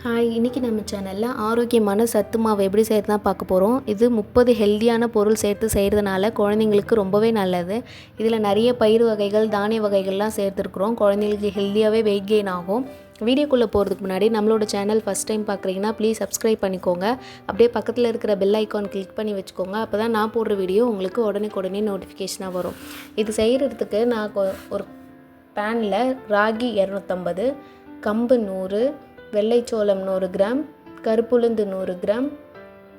Hi இன்றைக்கி நம்ம சேனலில் ஆரோக்கியமான சத்து மாவு எப்படி செய்கிறது தான் பார்க்க போகிறோம் இது முப்பது ஹெல்த்தியான பொருள் சேர்த்து செய்கிறதுனால குழந்தைங்களுக்கு ரொம்பவே நல்லது. இதில் நிறைய பயிர் வகைகள் தானிய வகைகள்லாம் சேர்த்துருக்குறோம். குழந்தைங்களுக்கு ஹெல்த்தியாகவே வெயிட் கெயின் ஆகும். வீடியோக்குள்ளே போகிறதுக்கு முன்னாடி நம்மளோட சேனல் ஃபஸ்ட் டைம் பார்க்குறீங்கன்னா ப்ளீஸ் சப்ஸ்கிரைப் பண்ணிக்கோங்க. அப்படியே பக்கத்தில் இருக்கிற பெல் ஐக்கான் கிளிக் பண்ணி வச்சுக்கோங்க. அப்போ தான் நான் போடுற வீடியோ உங்களுக்கு உடனே நோட்டிஃபிகேஷனாக வரும். இது செய்கிறதுக்கு நான் ஒரு பேனில் ராகி இரநூத்தம்பது கம்பு நூறு வெள்ளைச்சோளம் நூறு கிராம் கருப்புளுந்து நூறு கிராம்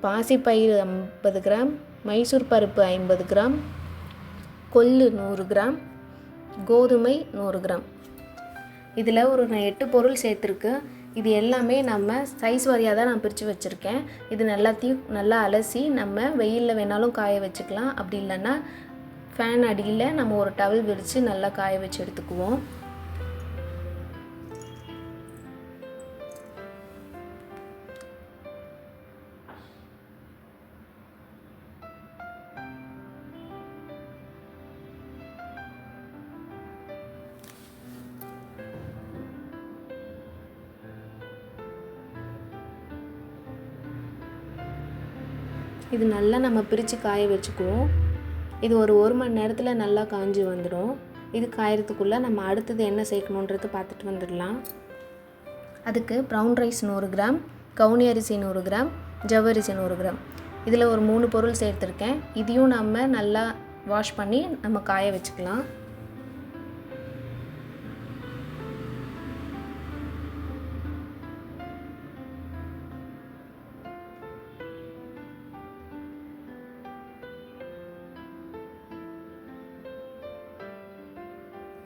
பாசிப்பயிறு ஐம்பது கிராம் மைசூர் பருப்பு ஐம்பது கிராம் கொள்ளு நூறு கிராம் கோதுமை நூறு கிராம். இதில் ஒரு நான் எட்டு பொருள் சேர்த்துருக்கு. இது எல்லாமே நம்ம சைஸ் வாரியாக தான் நான் பிரித்து வச்சுருக்கேன். இது எல்லாத்தையும் நல்லா அலசி நம்ம வெயிலில் வேணாலும் காய வச்சுக்கலாம். அப்படி இல்லைன்னா ஃபேன் அடியில் நம்ம ஒரு டவல் விரித்து நல்லா காய வச்சு எடுத்துக்குவோம். இது நல்லா நம்ம பிரித்து காய வச்சுக்குவோம். இது ஒரு ஒரு மணி நேரத்தில் நல்லா காஞ்சி வந்துடும் இது காயறதுக்குள்ளே நம்ம அடுத்தது என்ன சேர்க்கணுன்றது பார்த்துட்டு வந்துடலாம். அதுக்கு ப்ரௌன் ரைஸ் நூறு கிராம் கவுனி அரிசி நூறு கிராம் ஜவ்வரிசி நூறு கிராம் இதில் ஒரு மூணு பொருள் சேர்த்துருக்கேன். இதையும் நம்ம நல்லா வாஷ் பண்ணி நம்ம காய வச்சுக்கலாம்.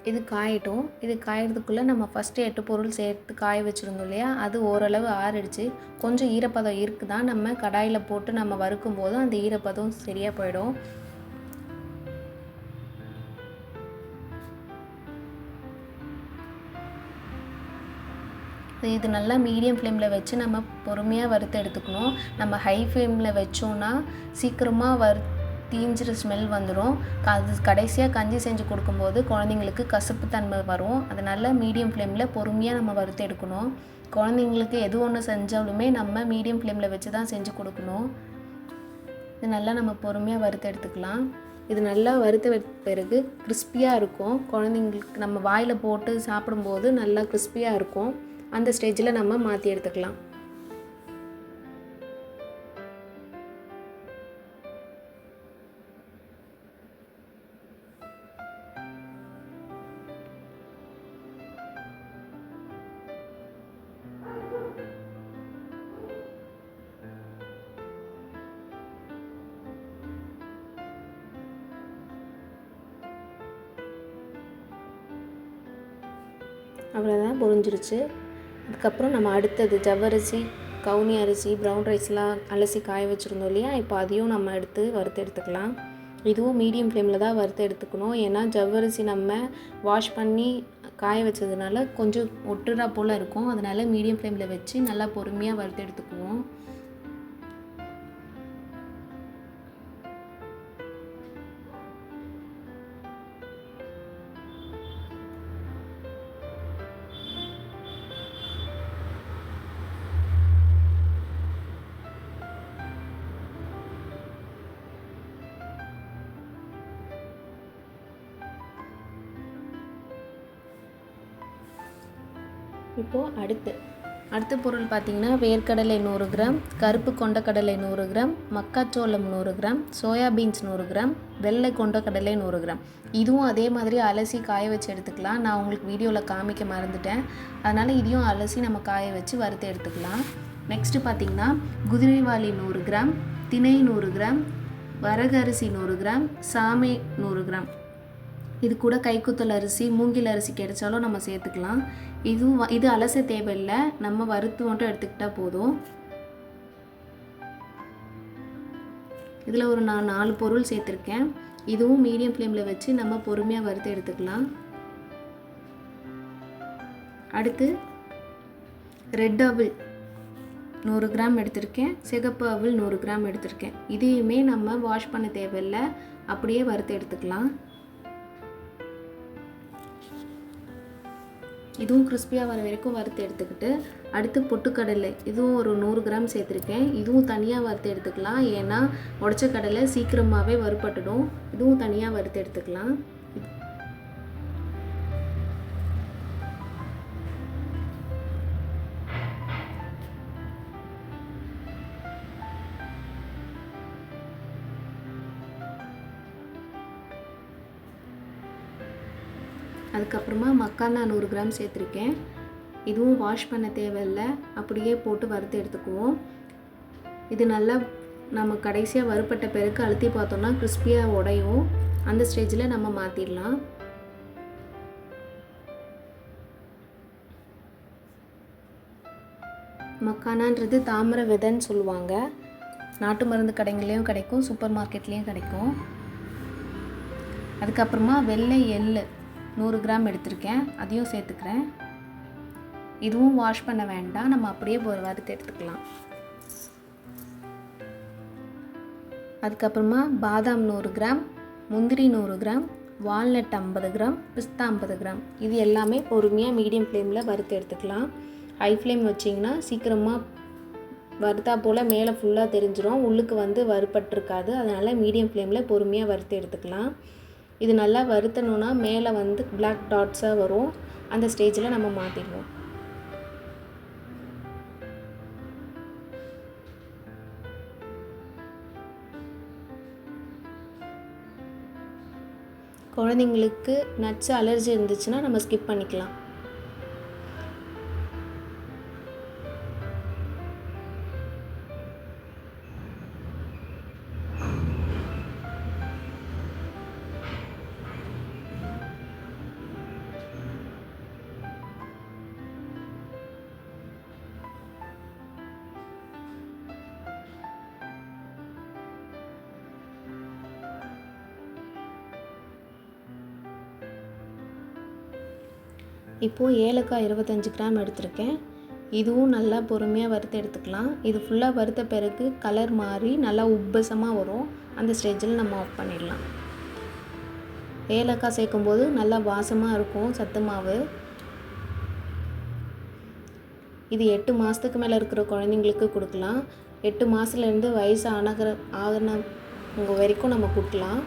இது காயட்டும். இது காயறதுக்குள்ளே நம்ம ஃபஸ்ட்டு எட்டு பொருள் சேர்த்து காய வச்சுருந்தோம் இல்லையா? அது ஓரளவு ஆறிடுச்சு. கொஞ்சம் ஈரப்பதம் இருக்குது? தான் நம்ம கடாயில் போட்டு நம்ம வறுக்கும் போது அந்த ஈரப்பதம் சரியாக போயிடும். இது நல்லா மீடியம் ஃப்ளேமில் வச்சு நம்ம பொறுமையாக வறுத்து எடுத்துக்கணும். நம்ம ஹை ஃப்ளேமில் வச்சோன்னா சீக்கிரமாக வறு தீஞ்சிற ஸ்மெல் வந்துடும் அது கடைசியாக கஞ்சி செஞ்சு கொடுக்கும்போது குழந்தைங்களுக்கு கசப்பு தன்மை வரும். அதனால் மீடியம் ஃப்ளேமில் பொறுமையாக நம்ம வறுத்து எடுக்கணும். குழந்தைங்களுக்கு எது ஒன்று செஞ்சாலுமே நம்ம மீடியம் ஃப்ளேமில் வச்சு தான் செஞ்சு கொடுக்கணும். இது நல்லா நம்ம பொறுமையாக வறுத்து எடுத்துக்கலாம். இது நல்லா வறுத்த பிறகு கிறிஸ்பியாக இருக்கும். குழந்தைங்களுக்கு நம்ம வாயில் போட்டு சாப்பிடும்போது நல்லா கிறிஸ்பியாக இருக்கும். அந்த ஸ்டேஜில் நம்ம மாற்றி எடுத்துக்கலாம். அவ்வளோதான் பொரிஞ்சிருச்சு. அதுக்கப்புறம் நம்ம அடுத்தது ஜவ்வரிசி கவுனி அரிசி ப்ரௌன் ரைஸ்லாம் அலசி காய வச்சுருந்தோம் இல்லையா? இப்போ அதையும் நம்ம எடுத்து வறுத்து எடுத்துக்கலாம். இதுவும் மீடியம் ஃப்ளேமில் தான் வறுத்து எடுத்துக்கணும். ஏன்னா ஜவ்வரிசி நம்ம வாஷ் பண்ணி காய வச்சதுனால கொஞ்சம் ஒட்டுறா போல் இருக்கும். அதனால் மீடியம் ஃப்ளேமில் வச்சு நல்லா பொறுமையாக வறுத்து எடுத்துக்குவோம். இப்போது அடுத்து. அடுத்த பொருள் பார்த்திங்கன்னா வேர்க்கடலை நூறு கிராம் கருப்பு கொண்டக்கடலை நூறு கிராம் மக்காச்சோளம் நூறு கிராம் சோயாபீன்ஸ் நூறு கிராம் வெள்ளை கொண்டக்கடலை நூறு கிராம். இதுவும் அதே மாதிரி அலசி காய வச்சு எடுத்துக்கலாம். நான் உங்களுக்கு வீடியோவில் காமிக்க மறந்துட்டேன். அதனால் இதையும் அலசி நம்ம காய வச்சு வறுத்து எடுத்துக்கலாம். நெக்ஸ்ட்டு பார்த்திங்கன்னா குதிரைவாளி நூறு கிராம் திணை நூறு கிராம் வரகரிசி நூறு கிராம் சாமை நூறு கிராம். இது கூட கைக்குத்தல் அரிசி மூங்கில் அரிசி கிடைச்சாலும் நம்ம சேர்த்துக்கலாம். இதுவும் வ- இது அலச தேவையில்லை. நம்ம வறுத்து மட்டும் எடுத்துக்கிட்டால் போதும். இதில் ஒரு நான் நாலு பொருள் சேர்த்துருக்கேன். இதுவும் மீடியம் ஃப்ளேமில் வச்சு நம்ம பொறுமையாக வறுத்து எடுத்துக்கலாம். அடுத்து ரெட் அவில் நூறு கிராம் எடுத்திருக்கேன். சிகப்பு அவில் நூறு கிராம் எடுத்திருக்கேன். இதையுமே நம்ம வாஷ் பண்ண தேவையில்லை. அப்படியே வறுத்து எடுத்துக்கலாம். இதுவும் கிறிஸ்பியாக வர வரைக்கும் வறுத்து எடுத்துக்கிட்டு அடுத்து பொட்டுக்கடலை. இதுவும் ஒரு நூறு கிராம் சேர்த்துருக்கேன். இதுவும் தனியாக வறுத்து எடுத்துக்கலாம். ஏன்னா உடச்ச கடலை சீக்கிரமாகவே வறுபட்டுடும். இதுவும் தனியாக வறுத்து எடுத்துக்கலாம். அதுக்கப்புறமா மக்கானா நூறு கிராம் சேர்த்துருக்கேன். இதுவும் வாஷ் பண்ண தேவையில்லை. அப்படியே போட்டு வறுத்து எடுத்துக்குவோம். இது நல்லா நம்ம கடைசியாக வறுப்பட்ட பிறகு அழுத்தி பார்த்தோம்னா கிறிஸ்பியாக உடையும். அந்த ஸ்டேஜில் நம்ம மாற்றிடலாம் மக்கானான்றது தாமரை விதைன்னு சொல்லுவாங்க. நாட்டு மருந்து கடைங்கள்லேயும் கிடைக்கும் சூப்பர் மார்க்கெட்லேயும் கிடைக்கும். அதுக்கப்புறமா வெள்ளை எள்ளு. நூறு கிராம் எடுத்திருக்கேன் அதையும் சேர்த்துக்கிறேன். இதுவும் வாஷ் பண்ண வேண்டாம் நம்ம அப்படியே ஒரு வறுத்து எடுத்துக்கலாம். அதுக்கப்புறமா பாதாம் நூறு கிராம் முந்திரி நூறு கிராம் வால்நட் ஐம்பது கிராம் பிஸ்தா ஐம்பது கிராம். இது எல்லாமே பொறுமையாக மீடியம் ஃப்ளேமில் வறுத்து எடுத்துக்கலாம். ஹை ஃப்ளேம் வச்சிங்கன்னா சீக்கிரமாக வறுத்தா போல் மேலே ஃபுல்லாக தெரிஞ்சிடும் உள்ளுக்கு வந்து வறுப்பட்டிருக்காது அதனால் மீடியம் ஃப்ளேமில் பொறுமையாக வறுத்து எடுத்துக்கலாம். இது நல்லா வறுத்தணுன்னா மேலே வந்து பிளாக் டாட்ஸாக வரும். அந்த ஸ்டேஜில் நம்ம மாற்றிடுவோம் குழந்தைங்களுக்கு நட்ஸ் அலர்ஜி இருந்துச்சுன்னா நம்ம ஸ்கிப் பண்ணிக்கலாம். இப்போது ஏலக்காய் இருபத்தஞ்சி கிராம் எடுத்திருக்கேன். இதுவும் நல்லா பொறுமையாக வறுத்து எடுத்துக்கலாம். இது ஃபுல்லாக வறுத்த பிறகு கலர் மாறி நல்லா உப்பசமாக வரும். அந்த ஸ்டேஜில் நம்ம ஆஃப் பண்ணிடலாம். ஏலக்காய் சேர்க்கும்போது நல்லா வாசமாக இருக்கும் சத்து மாவு. இது எட்டு மாதத்துக்கு மேலே இருக்கிற குழந்தைங்களுக்கு கொடுக்கலாம். எட்டு மாதத்துலேருந்து வயசு ஆனகிற ஆகின உங்கள் வரைக்கும் நம்ம கொடுக்கலாம்.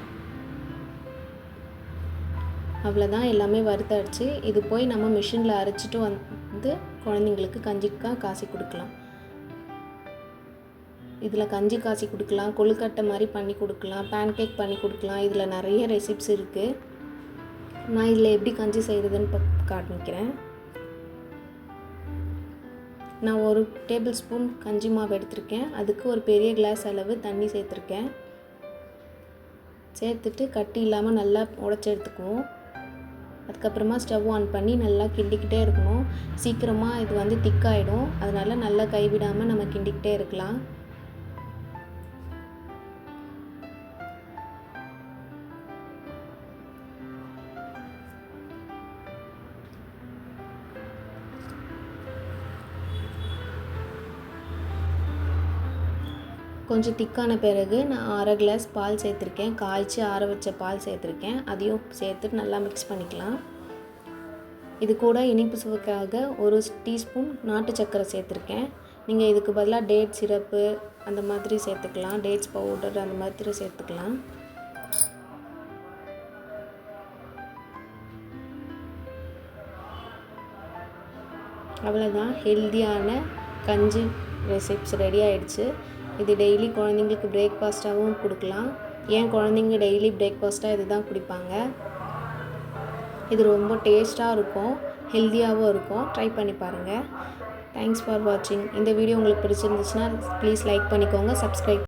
அவ்வளோதான் எல்லாமே வறுத்தடிச்சு இது போய் நம்ம மிஷினில் அரைச்சிட்டு வந்து குழந்தைங்களுக்கு கஞ்சிக்காக காசி கொடுக்கலாம். இதில் கஞ்சி காசி கொடுக்கலாம் கொழுக்கட்டை மாதிரி பண்ணி கொடுக்கலாம் பேன்கேக் பண்ணி கொடுக்கலாம். இதில் நிறைய ரெசிப்ஸ் இருக்குது நான் இதில் எப்படி கஞ்சி செய்கிறதுன்னு காமிக்கிறேன். நான் ஒரு டேபிள் ஸ்பூன் கஞ்சி மாவு எடுத்திருக்கேன். அதுக்கு ஒரு பெரிய கிளாஸ் அளவு தண்ணி சேர்த்துருக்கேன். சேர்த்துட்டு கட்டி இல்லாமல் நல்லா உடச்சி எடுத்துக்குவோம். அதுக்கப்புறமா ஸ்டவ் ஆன் பண்ணி நல்லா கிண்டிக்கிட்டே இருக்கணும். சீக்கிரமாக இது வந்து திக்காயிடும். அதனால் நல்லா கைவிடாமல் நம்ம கிண்டிக்கிட்டே இருக்கலாம். கொஞ்சம் திக்கான பிறகு நான் அரை கிளாஸ் பால் சேர்த்துருக்கேன். காய்ச்சி ஆற வச்ச பால் சேர்த்துருக்கேன். அதையும் சேர்த்துட்டு நல்லா மிக்ஸ் பண்ணிக்கலாம். இது கூட இனிப்பு சுவைக்காக ஒரு டீஸ்பூன் நாட்டு சர்க்கரை சேர்த்துருக்கேன். நீங்கள் இதுக்கு பதிலாக டேட் சிரப்பு அந்த மாதிரி சேர்த்துக்கலாம். டேட்ஸ் பவுடர் அந்த மாதிரி சேர்த்துக்கலாம். அவ்வளோதான் ஹெல்த்தியான கஞ்சி ரெசிப்ஸ் ரெடி ஆயிடுச்சு. இது டெய்லி குழந்தைங்களுக்கு பிரேக்ஃபாஸ்ட்டாகவும் கொடுக்கலாம். ஏன் குழந்தைங்க டெய்லி பிரேக்ஃபாஸ்ட்டாக இது தான் குடிப்பாங்க? இது ரொம்ப டேஸ்ட்டாக இருக்கும் ஹெல்த்தியாகவும் இருக்கும். ட்ரை பண்ணி பாருங்கள் தேங்க்ஸ் ஃபார் வாட்சிங் இந்த வீடியோ உங்களுக்கு பிடிச்சிருந்துச்சுன்னா ப்ளீஸ் லைக் பண்ணிக்கோங்க சப்ஸ்கிரைப்